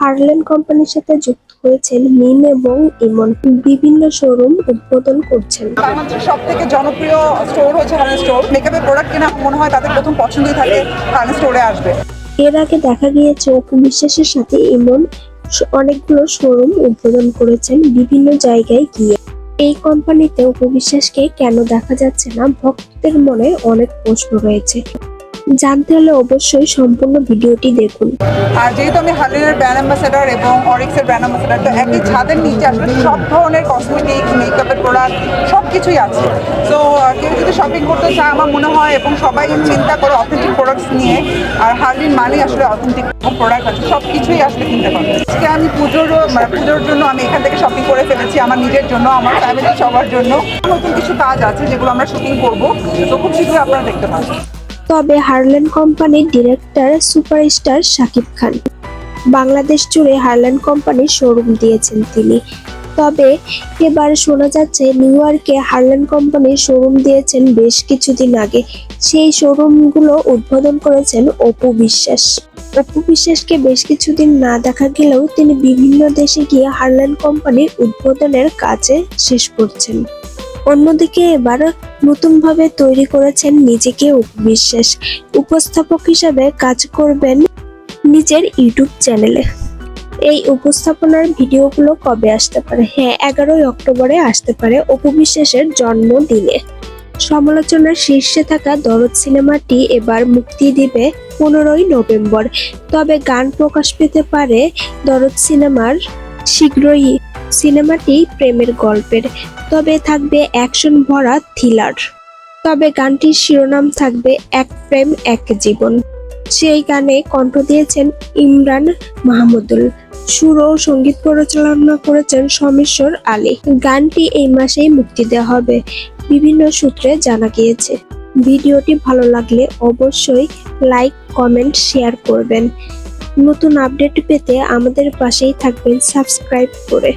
হার্লেন কোম্পানির সাথে যুক্ত হয়েছেন মিম এবং ইমন। বিভিন্ন শোরুম উদ্বোধন করছেন। বাংলাদেশের সব থেকে জনপ্রিয় স্টোর হচ্ছে হার্লেন স্টোর মেকআপের প্রোডাক্ট কেনা মনে হয় তাদের প্রথম পছন্দই থাকে হার্লেন স্টোরে আসবে। এর আগে দেখা গিয়েছে অপু বিশ্বাসের সাথে ইমন অনেকগুলো শোরুম উদ্বোধন করেছেন বিভিন্ন জায়গায় গিয়ে। এই কোম্পানিতে অপু বিশ্বাসকে কেন দেখা যাচ্ছে না ভক্তদের মনে অনেক প্রশ্ন রয়েছে। জানতে হলে অবশ্যই সম্পূর্ণ ভিডিওটি দেখুন। আর যেহেতু আমি হার্লেনের ব্র্যান্ড অ্যাম্বাসেডার এবং অরিক্সের ব্র্যান্ড অ্যাম্বাসেডার, তো একই ছাদের নিচে আসলে সব ধরনের কসমেটিক মেকআপের প্রোডাক্ট সব কিছুই আছে তো কেউ যদি শপিং করতে চায়, আমার মনে হয় এবং সবাই চিন্তা করে অথেন্টিক প্রোডাক্টস নিয়ে, আর হার্লিন মানেই আসলে অথেন্টিক প্রোডাক্ট আছে সব কিছুই আসলে কিনতে পারবে। আজকে আমি পুজোরও মানে পুজোর জন্য আমি এখান থেকে শপিং করে ফেলেছি, আমার নিজের জন্য, আমার ফ্যামিলির সবার জন্য। নতুন কিছু কাজ আছে যেগুলো আমরা শুটিং করব, তো খুব শীঘ্রই আপনারা দেখতে পাবেন। তবে হারল্যান্ড কোম্পানির ডিরেক্টর সুপারস্টার শাকিব খান। বাংলাদেশ জুড়ে হারল্যান্ড কোম্পানির শোরুম দিয়েছেন তিনি। তবে এবার শোনা যাচ্ছে, নিউ ইয়র্কে হারল্যান্ড কোম্পানির শোরুম দিয়েছেন বেশ কিছুদিন আগে। সেই শোরুমগুলো উদ্বোধন করেছেন অপু বিশ্বাস। অপু বিশ্বাসকে বেশ কিছুদিন না দেখা গেলেও তিনি বিভিন্ন দেশে গিয়ে হারল্যান্ড কোম্পানির উদ্বোধনের কাজে শেষ করছেন। অন্যদিকে এবার নতুনভাবে তৈরি করেছেন নিজেকে বিশ্বাস উপস্থাপক হিসাবে কাজ করবেন নিজের ইউটিউব চ্যানেলে। এই উপস্থাপনার ভিডিওগুলো কবে আসতে পারে? হ্যাঁ এগারোই অক্টোবরে আসতে পারে অপু বিশ্বাসের জন্মদিনে। সমালোচনার শীর্ষে থাকা দরদ সিনেমাটি এবার মুক্তি দিবে পনেরোই নভেম্বর। তবে গান প্রকাশ পেতে পারে দরদ সিনেমার শীঘ্রই সিনেমাটি প্রেমের গল্পের, তবে থাকবে অ্যাকশন ভরা থ্রিলার। তবে গানটির শিরোনাম থাকবে এক প্রেম, এক জীবন। সেই গানে কণ্ঠ দিয়েছেন ইমরান মাহমুদুল। সুর ও সংগীত পরিচালনা করেছেন সমেশ্বর আলী। গানটি এই মাসেই মুক্তি দেওয়া হবে, বিভিন্ন সূত্রে জানা গিয়েছে। ভিডিওটি ভালো লাগলে অবশ্যই লাইক, কমেন্ট, শেয়ার করবেন। নতুন আপডেট পেতে আমাদের পাশেই থাকবেন সাবস্ক্রাইব করে।